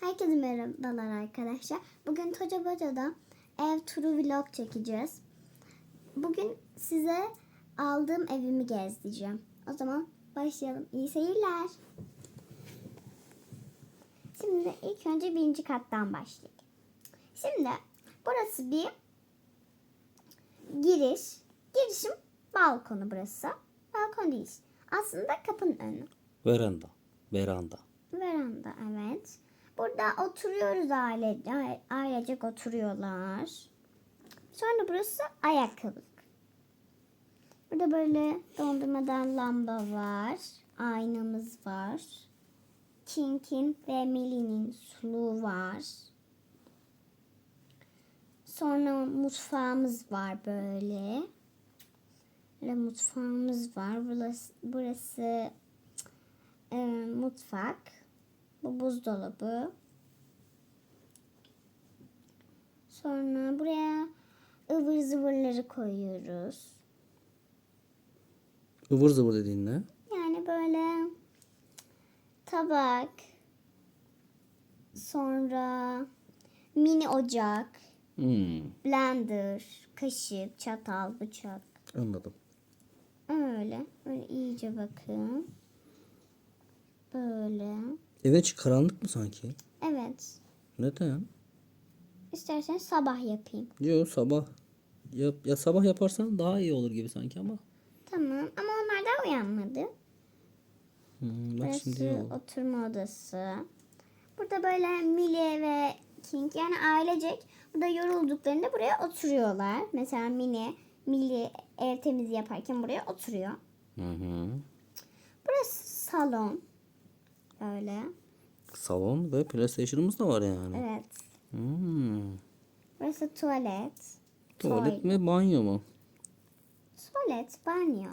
Herkese merhabalar arkadaşlar. Bugün Toca Boca'da ev turu vlog çekeceğiz. Bugün size aldığım evimi gezdireceğim. O zaman başlayalım. İyi seyirler. Şimdi ilk önce birinci kattan başlayalım. Şimdi burası bir giriş. Girişim balkonu burası. Balkon değil. Aslında kapının önü. Veranda. Veranda. Veranda evet. Burada oturuyoruz aile, ailecek oturuyorlar. Sonra burası ayakkabılık. Burada böyle dondurmadan lamba var. Aynamız var. Kink'in ve Milli'nin suluğu var. Sonra mutfağımız var böyle. Böyle mutfağımız var. Burası, burası e, mutfak. Bu buzdolabı. Sonra buraya ıvır zıvırları koyuyoruz. Ivır zıvır dediğin ne? Yani böyle tabak, sonra mini ocak, Hmm, blender, kaşık, çatal, bıçak. anladım. Öyle. Öyle iyice bakın. Böyle. Evin içi karanlık mı sanki? Evet. Neden? İsterseniz sabah yapayım. Yok sabah. Ya, ya sabah yaparsan daha iyi olur gibi sanki ama. Tamam ama onlar da uyanmadı. Hmm, bak şimdi iyi Burası oldu. oturma odası. Burada böyle Mili ve King yani ailecek burada yorulduklarında buraya oturuyorlar. Mesela Mini, Mili ev temizliği yaparken buraya oturuyor. Hı hı. Burası salon. Böyle. Salon ve PlayStation'ımız da var yani. Evet. Hmm. Burası tuvalet. Tuvalet Toy- mi banyo mu? Tuvalet, banyo.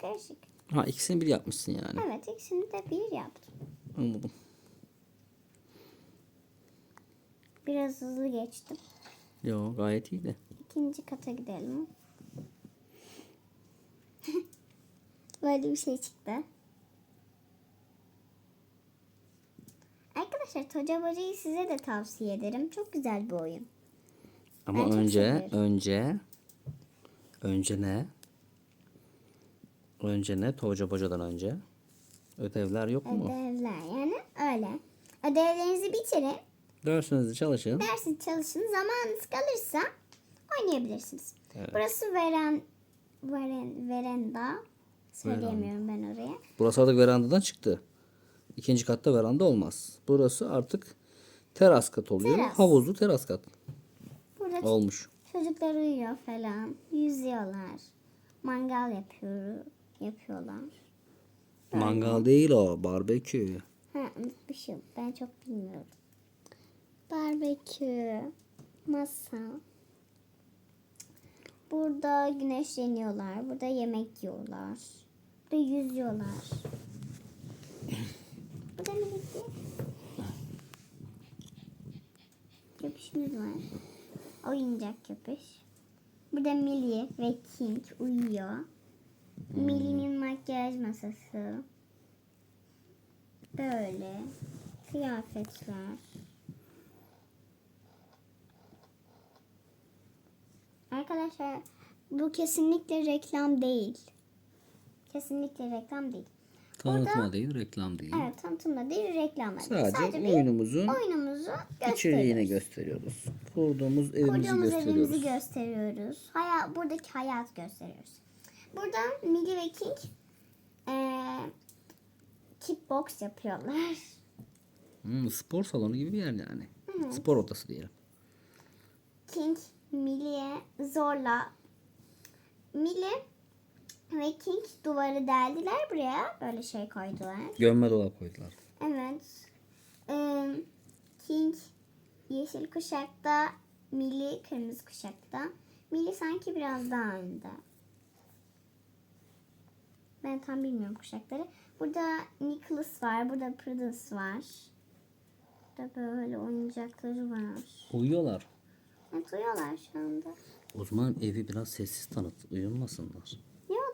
Karışık. Ha ikisini bir yapmışsın yani. Evet ikisini de bir yaptım. Anladım. Biraz hızlı geçtim. Yo gayet iyiydi. İkinci kata gidelim. Böyle bir şey çıktı. Arkadaşlar Toca Boca'yı size de tavsiye ederim. Çok güzel bir oyun. Ama Ben önce önce önce ne? Önce ne? Toca bocadan önce. Ödevler yok mu? Ödevler yani öyle. Ödevlerinizi bitirin. Dersinizi çalışın. Dersin çalışın. Zamanınız kalırsa oynayabilirsiniz. Evet. Burası veren, veren, verenda. Söyleyemiyorum ben oraya. Burası artık verandadan çıktı. İkinci katta veranda olmaz. Burası artık teras kat oluyor. Teras. Havuzlu teras kat Burada olmuş. Çocuklar uyuyor falan. Yüzüyorlar. Mangal yapıyor, yapıyorlar. Mangal değil o. Barbekü. Ha unutmuşum. Ben çok bilmiyorum. Barbekü. Masa. Burada güneşleniyorlar. Burada yemek yiyorlar. Burada yüzüyorlar. Burada ne gitti? Köpüşümüz var. Oyuncak köpüş. Burada Millie ve King uyuyor. Millie'nin makyaj masası. Böyle. Kıyafetler. Arkadaşlar bu kesinlikle reklam değil. Kesinlikle reklam değil. Tanıtma değil, reklam değil. Evet tanıtımda değil reklamda değil. Sadece, Sadece bir oyunumuzun oyunumuzu içeriğini gösteriyoruz. gösteriyoruz. Kurduğumuz evimizi Kurduğumuz gösteriyoruz. evimizi gösteriyoruz. Haya, buradaki hayat gösteriyoruz. Burada Millie ve King eee kickbox yapıyorlar. Hmm, spor salonu gibi bir yer yani. Spor odası diyelim. King Millie'ye zorla Millie ve King duvarı deldiler buraya. Böyle şey koydular. Gömme dolap koydular. Evet. King yeşil kuşakta, Millie kırmızı kuşakta. Millie sanki biraz daha önde. Ben tam bilmiyorum kuşakları. Burada Nicholas var, burada Prudence var. Burada böyle oyuncakları var. Uyuyorlar. Evet uyuyorlar şu anda. O zaman evi biraz sessiz tanıt. Uyumasınlar.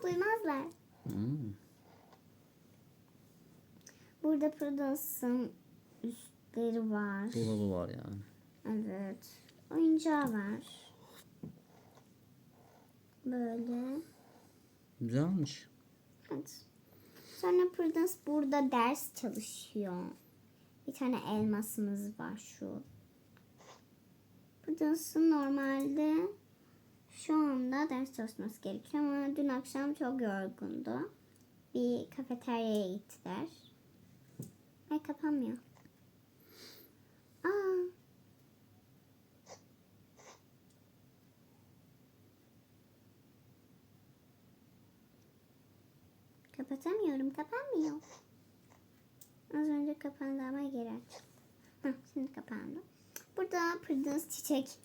Duymazlar. Hmm. Burada Prudence'ın üst kıyafetleri var. Dolabı var yani. Evet. Oyuncağı var. Böyle. Güzelmiş. Evet. Sonra Prudence burada ders çalışıyor. Bir tane elmasımız var şu. Prudence'ın normalde şu anda ders çalışması gerekiyor ama dün akşam çok yorgundu. Bir kafeteryaya gittiler. Ay kapanmıyor. Aa. Kapatamıyorum. Kapanmıyor. Az önce kapandı ama geri açıldı. Hah, şimdi kapandı. Burada Prudence çiçek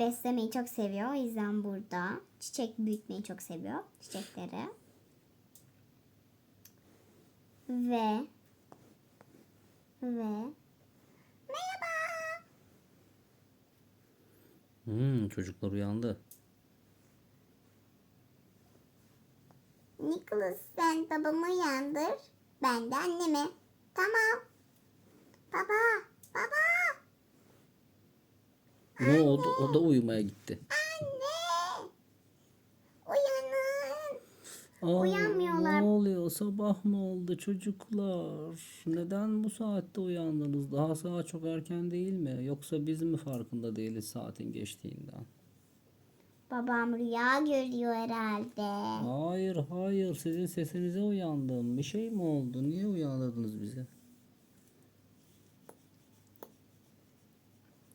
beslemeyi çok seviyor. O yüzden burada çiçek büyütmeyi çok seviyor. Çiçekleri. Ve ve merhaba. Hmm, çocuklar uyandı. Nicholas sen babamı uyandır. Ben de annemi. Tamam. Baba. Baba. Ne oldu? O da uyumaya gitti. Anne. Uyanın. Aa, Uyanmıyorlar. Ne oluyor? Sabah mı oldu çocuklar? Neden bu saatte uyandınız? Daha saat çok erken değil mi? Yoksa biz mi farkında değiliz saatin geçtiğinden? Babam rüya görüyor herhalde. Hayır, hayır. Sizin sesinize uyandım. Bir şey mi oldu? Niye uyandırdınız bizi?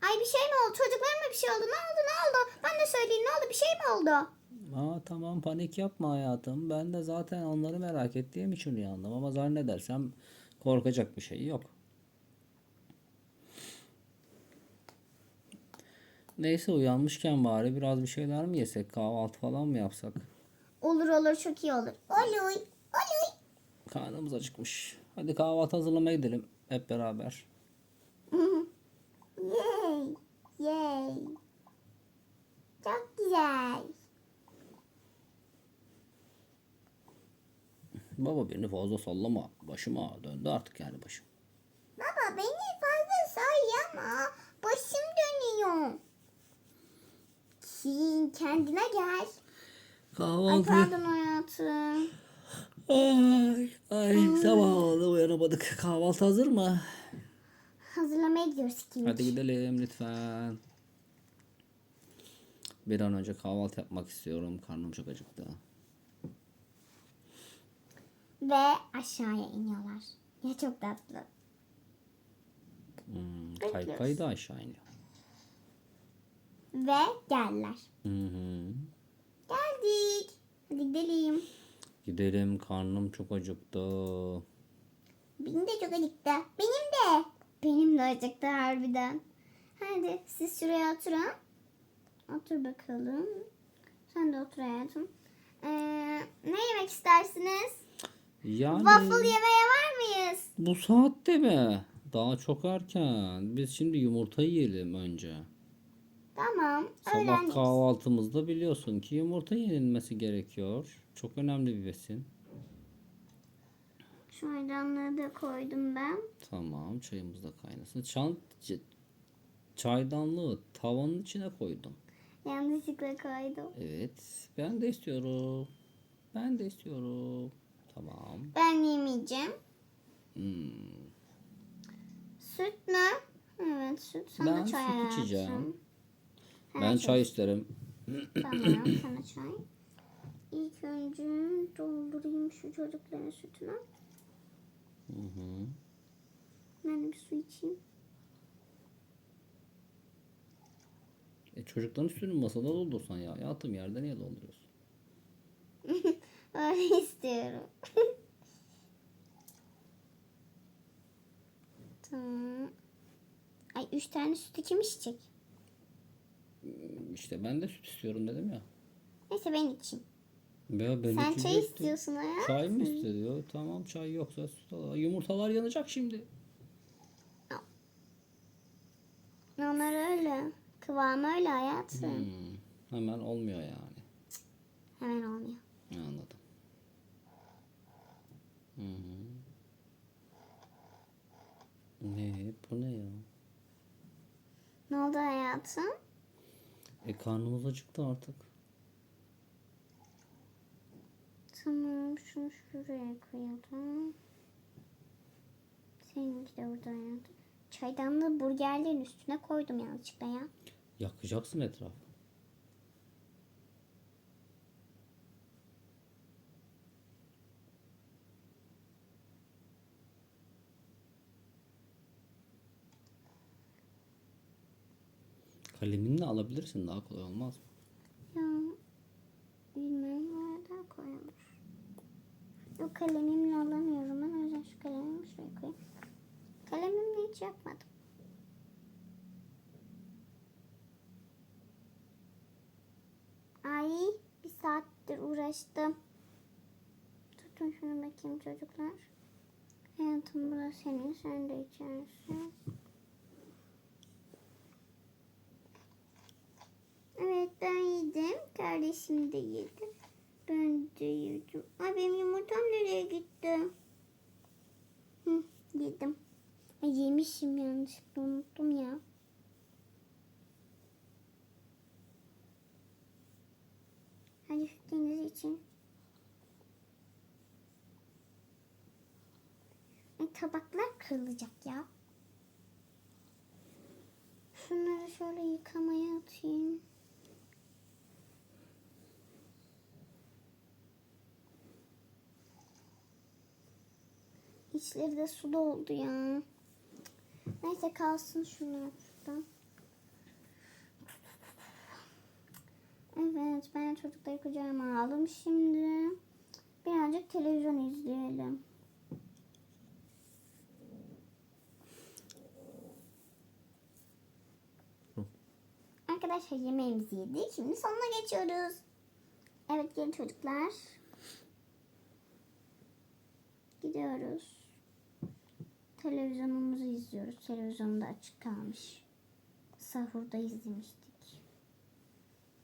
Ay bir şey mi oldu? Çocuklarıma bir şey oldu. Ne oldu? Ne oldu? Ben de söyleyeyim. Ne oldu? Bir şey mi oldu? Aa tamam panik yapma hayatım. Ben de zaten onları merak ettiğim için uyandım ama zannedersem korkacak bir şey yok. Neyse uyanmışken bari biraz bir şeyler mi yesek? Kahvaltı falan mı yapsak? Olur olur çok iyi olur. Olur. Olur. Karnımız acıkmış. Hadi kahvaltı hazırlamaya gidelim hep beraber. Yay. Çok güzel. Baba beni fazla sallama. Başım ağa döndü artık yani başım. Baba beni fazla sayama. Başım dönüyor. Şirin kendine gel. Ay Kahvaltı. pardon hayatım. Ay, ay sabah oldu uyanamadık. Kahvaltı hazır mı? Hazırlamaya gidiyoruz şimdi. Hadi gidelim lütfen. Bir an önce kahvaltı yapmak istiyorum. Karnım çok acıktı. Ve aşağıya iniyorlar. Ya çok tatlı. Hmm, kaykay da aşağı iniyor. Ve geldiler. Hı hı. Geldik. Hadi gidelim. Gidelim karnım çok acıktı. Benim de çok acıktı. Benim de. Benim de acıktı harbiden. Hadi siz şuraya oturun. Otur bakalım. Sen de otur hayatım. Ee, ne yemek istersiniz? Yani Waffle yemeye var mıyız? bu saatte mi? Daha çok erken. Biz şimdi yumurta yiyelim önce. Tamam. Sabah Öğlen kahvaltımızda biliyorsun ki yumurta yenilmesi gerekiyor. Çok önemli bir besin. Şu ayranları da koydum ben. Tamam çayımız da kaynasın. Çan, çaydanlığı tavanın içine koydum. Yanlışlıkla koydum. Evet ben de istiyorum. Ben de istiyorum. Tamam. Ben yemeyeceğim. Hmm. Süt mü? Evet süt. Sana Ben çay süt hayatım. içeceğim. Sana Ben çay isterim. Tamam sana çay. İlk önce doldurayım şu çocukların sütünü. Hı hı. Ben bir su içeyim. E çocukların üstünü masada doldursan ya. Hayatım yerde niye dolduruyorsun? Öyle istiyorum. tamam. Ay üç tane sütü kim içecek? İşte ben de süt istiyorum dedim ya. Neyse ben içeyim. Ya ben Sen çay içecektim. istiyorsun hayat. Çay mı istiyor? Tamam çay yoksa süt al. Yumurtalar yanacak şimdi. Onlar öyle. Kıvamı öyle hayatım. Hmm, hemen olmuyor yani. Hemen olmuyor. Anladım. Hı hı. Ne? Bu ne ya? Ne oldu hayatım? E karnımız acıktı artık. Tamam şunu şuraya koyalım. Seninki de burada hayatım. Çaydanlığı burgerlerin üstüne koydum yanlışlıkla ya. Yakacaksın etrafı. Kaleminle alabilirsin daha kolay olmaz mı? Ya bilmem nerede koyulur. Yok kalemimle alamıyorum ben o yüzden şu kalemimi şuraya koyayım. Kalemimle hiç yapmadım. Ay bir saattir uğraştım. Tutun şunu bakayım çocuklar. Hayatım burası senin sen de içersin. Evet ben yedim. Kardeşim de yedi. Ben de yedim. Ay benim yumurtam nereye gitti? Hı, yedim. Ay, yemişim yanlışlıkla unuttum ya. Hadi fikriniz için. Ay, tabaklar kırılacak ya. Şunları şöyle yıkamaya atayım. İçleri de su doldu ya. Neyse kalsın şunlar burada. Evet ben çocukları kucağıma aldım şimdi. Birazcık televizyon izleyelim. Arkadaşlar yemeğimizi yedik. Şimdi sonuna geçiyoruz. Evet gelin çocuklar. Gidiyoruz. Televizyonumuzu izliyoruz. Televizyonda açık kalmış. Sahurda izlemiştik.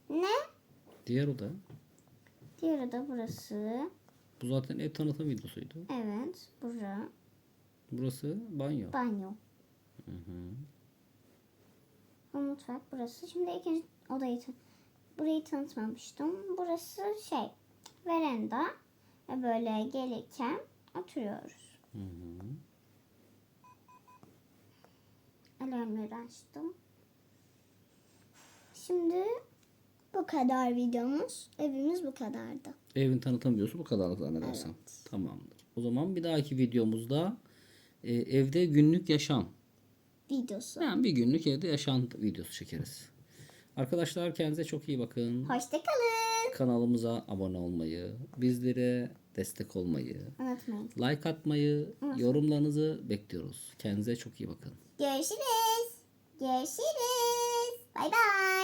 Ne? Diğer oda. Diğeri de burası. Bu zaten ev tanıtım videosuydu. Evet. Bura. Burası banyo. Banyo. Hı hı. Bu mutfak burası. Şimdi ikinci odayı burayı tanıtmamıştım. Burası şey veranda ve böyle gelirken oturuyoruz. Hı hı. Alarmları açtım. Şimdi bu kadar videomuz. Evimiz bu kadardı. Evin tanıtım videosu bu kadar zannedersem. Tamamdır. O zaman bir dahaki videomuzda e, evde günlük yaşam. Videosu. Yani bir günlük evde yaşam videosu çekeriz. Arkadaşlar kendinize çok iyi bakın. Hoşçakalın. Kanalımıza abone olmayı, bizlere destek olmayı, Unutmayın. like atmayı, yorumlarınızı bekliyoruz. Kendinize çok iyi bakın. Görüşürüz. Görüşürüz. Bay bay.